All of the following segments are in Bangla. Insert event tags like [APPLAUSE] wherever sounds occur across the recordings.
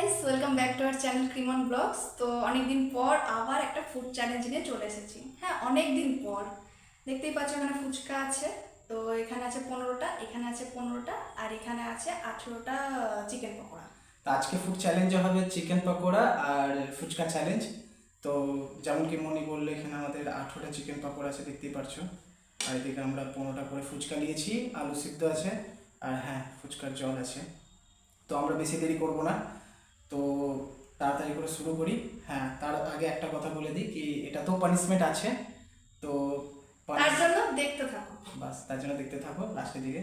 Guys welcome back to our channel ক্রিমন blogs তো অনেকদিন পর আবার একটা ফুড চ্যালেঞ্জ নিয়ে চলে এসেছি। হ্যাঁ অনেক দিন পর। দেখতেই পাচ্ছ এখানে ফুচকা আছে। তো এখানে আছে পনেরোটা, এখানে আছে পনেরোটা, আর এখানে আছে আঠেরোটা চিকেন পকোড়া। তো আজকে ফুড চ্যালেঞ্জে হবে চিকেন পকোড়া আর ফুচকা চ্যালেঞ্জ তো যেমন কি মনি বলল, এখানে আমাদের আঠেরোটা চিকেন পকোড়া আছে, দেখতেই পারছ আর এদিকে আমরা পনেরোটা করে ফুচকা নিয়েছি, আলু সিদ্ধ আছে, আর হ্যাঁ ফুচকার জল আছে। তো আমরা বেশি দেরি করব না। তো তাড়াতাড়ি করে শুরু করি। হ্যাঁ তার আগে একটা কথা বলে দিই কি এটা তো পানিশমেন্ট আছে তো তার জন্য দেখতে থাকো। বাস তার জন্য দেখতে থাকো লাস্টের দিকে।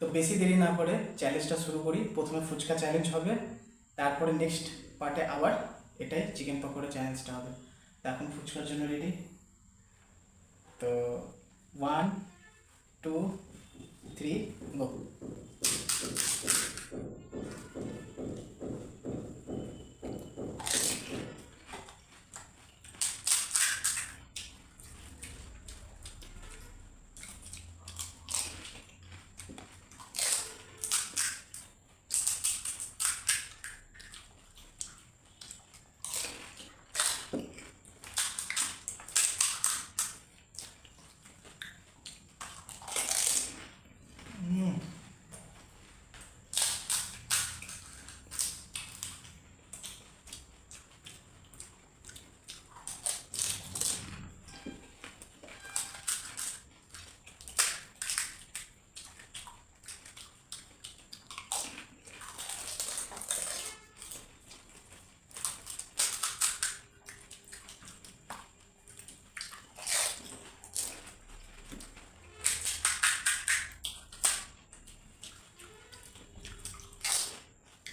তো বেশি দেরি না করে চ্যালেঞ্জটা শুরু করি। প্রথমে ফুচকা চ্যালেঞ্জ হবে তারপরে নেক্সট পার্টে আবার এটাই চিকেন পকোড়া চ্যালেঞ্জটা হবে। তো এখন ফুচকার জন্য রেডি তো ওয়ান টু থ্রি গো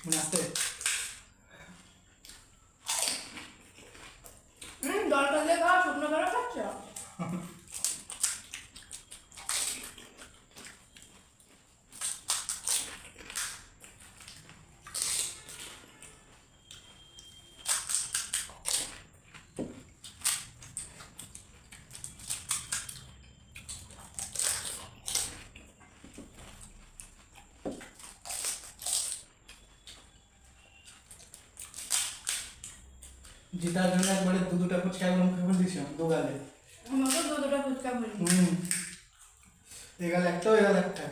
মনে আসতে হুম জলটা দিয়ে খাওয়া শুকনো করে খাচ্ছ? [LAUGHS] জিতার জন্য একবারে দু দুটা ফুচকা একদম ফেলে দিয়েছিলাম দোকানে আমাকে দু দুটা ফুচকা বলি হুম। এগাল একটা এগাল একটা।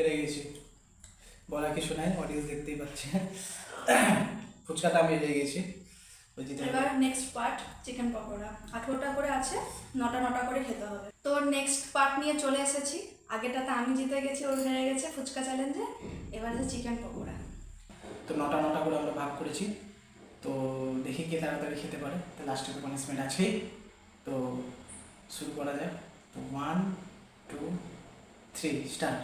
হেরে গেছি বলা কিছু নাই অডিয়েন্স দেখতেই পাচ্ছে। ফুচকাটা আমি হেরে গেছি। এবার নেক্সট পার্ট চিকেন পকোড়া। আঠেরোটা করে আছে নটা নটা করে খেতে হবে। তো নেক্সট পার্ট নিয়ে চলে এসেছি। আগেটাতে আমি জিতে গেছি ওর হেরে গেছে ফুচকা চ্যালেঞ্জে এবার আছে চিকেন পকোড়া। তো নটা নটা করে আমরা ভাগ করেছি। তো দেখি কে তাড়াতাড়ি খেতে পারে। তো লাস্টে তো পানিশমেন্ট আছেই। তো শুরু করা যায় তো one two three start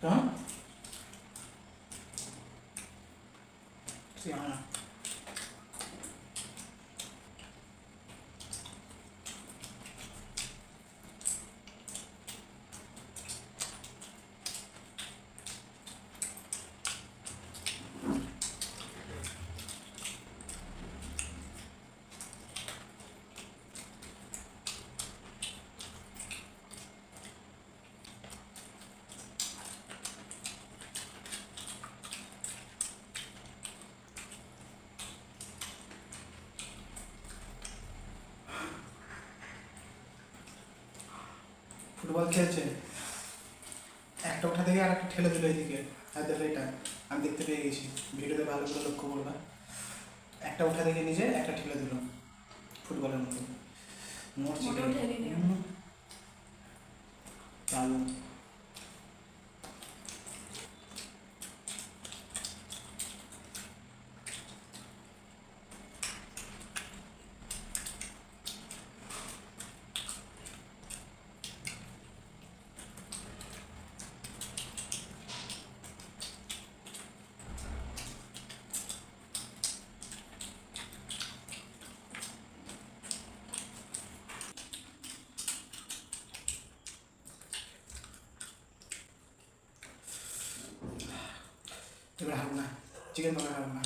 等，这样了。football খেলছে। একটা ওঠা থেকে আর একটা ঠেলে দিল এইদিকে আর এটা আমি দেখতে পেয়ে গেছি। ভিডিওতে ভালো করে লক্ষ্য করবা। একটা ওঠা থেকে নিজে একটা ঠেলে দিল ফুটবলের মতো। মরছি দারুণ। এবার হারবো না, চিকেন পকোড়া হারবো না।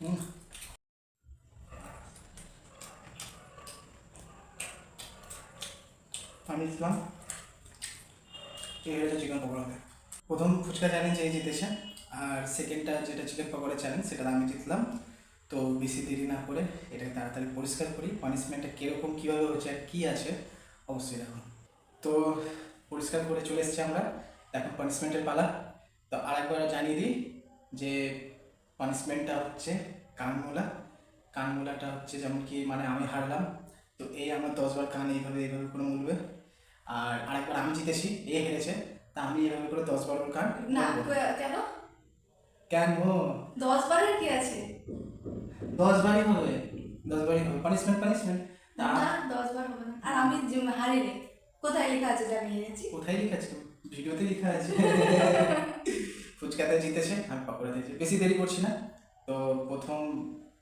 হুম। আমি ইসলাম এই হয়েছে চিকেন পকোড়াতে প্রথম ফুচকা চ্যালেঞ্জ এই জিতেছে, আর সেকেন্ডটা যেটা চিকেন পকোড়া চ্যালেঞ্জ সেটা আমি জিতলাম। তো বেশি দেরি না করে এটাকে তাড়াতাড়ি পরিষ্কার করি। পানিশমেন্টটা কীরকম, কীভাবে হচ্ছে আর কী আছে, অবশ্যই দেখুন তো পরিষ্কার করে চলে এসেছি আমরা। এখন পানিশমেন্টের পালা। তো আরেকবার জানিয়ে দিই যে পানিশমেন্টটা হচ্ছে কানমোলা। কানমোলাটা হচ্ছে যেমন কি মানে আমি হারলাম তো এই আমার দশবার কান এইভাবে এইভাবে করে মুলবে। আর আরেকবার আমি জিতেছি এ হেরেছে তা আমি এইভাবে করে দশবার ওর কান না কেন? কেন? দশ বারের কি আছে? দশবারই হবে দশবারই হবে। পানিশমেন্ট পানিশমেন্ট না দশ বার হবে আর আমি হারিনি কোথায় লেখা আছে যে আমি হেরেছি? কোথায় লেখা আছে? ভিডিওতে লেখা আছে। ফুচকাতে জিতেছে আমি পাকোড়া দিয়েছি। বেশি দেরি করছি না। তো প্রথম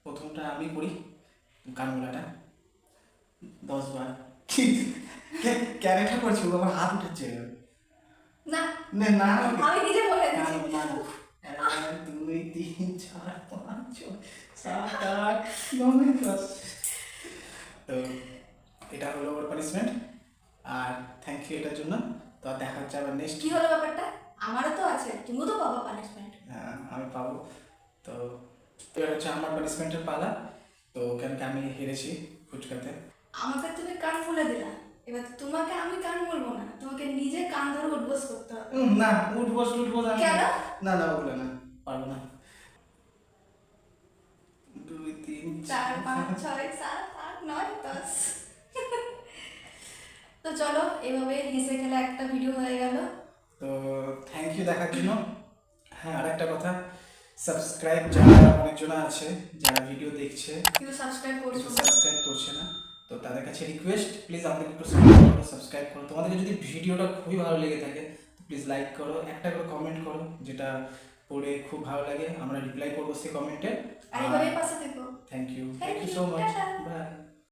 প্রথমটা আমি করি কানমোলাটা দশ বার। ক্যারেক্টার করছি? আমার হাত উঠেছে। না। না না আমি নিজে বলে দুই তিন চার পাঁচ ছয় সাত আট নয় দশ। তো এটা হলো ওর পানিশমেন্ট আর থ্যাংক ইউ এটার জন্য। তো দেখা হচ্ছে আবার নেক্সট কি হলো ব্যাপারটা? আমারও তো আছে তুমিও তো পাবা পানিশমেন্ট আমি পাবো। তো এবার হচ্ছে আমার পানিশমেন্টের পালা। তো কেন কি আমি হেরেছি ফুচকাতে। আমাকে তুমি কান খুলে দিলা। এবার তোমাকে আমি কান বলব না তোমাকে নিজে কান ধরে উঠবোস করতে হবে। না উঠবো উঠবো না কেন? না না ওগুলো না পারব না। দুই তিন চার পাঁচ। ছয় সাত আট নয় দশ। তো চলো এভাবে হেসে খেলে একটা ভিডিও হয়ে গেল। তো থ্যাংক ইউ দেখার জন্য। হ্যাঁ আর একটা কথা সাবস্ক্রাইব যারা অনেকজন আছে যারা ভিডিও দেখছে কেউ সাবস্ক্রাইব করছ সাবস্ক্রাইব করছে না তো তাদের কাছে রিকোয়েস্ট প্লিজ আমাদের একটু সাবস্ক্রাইব করো তোমাদেরকে যদি ভিডিওটা খুবই ভালো লেগে থাকে প্লিজ লাইক করো একটা করে কমেন্ট করো যেটা পড়ে খুব ভালো লাগে। আমরা রিপ্লাই করব সেই কমেন্টে আর পাশে থেকো। Thank you thank you so much bye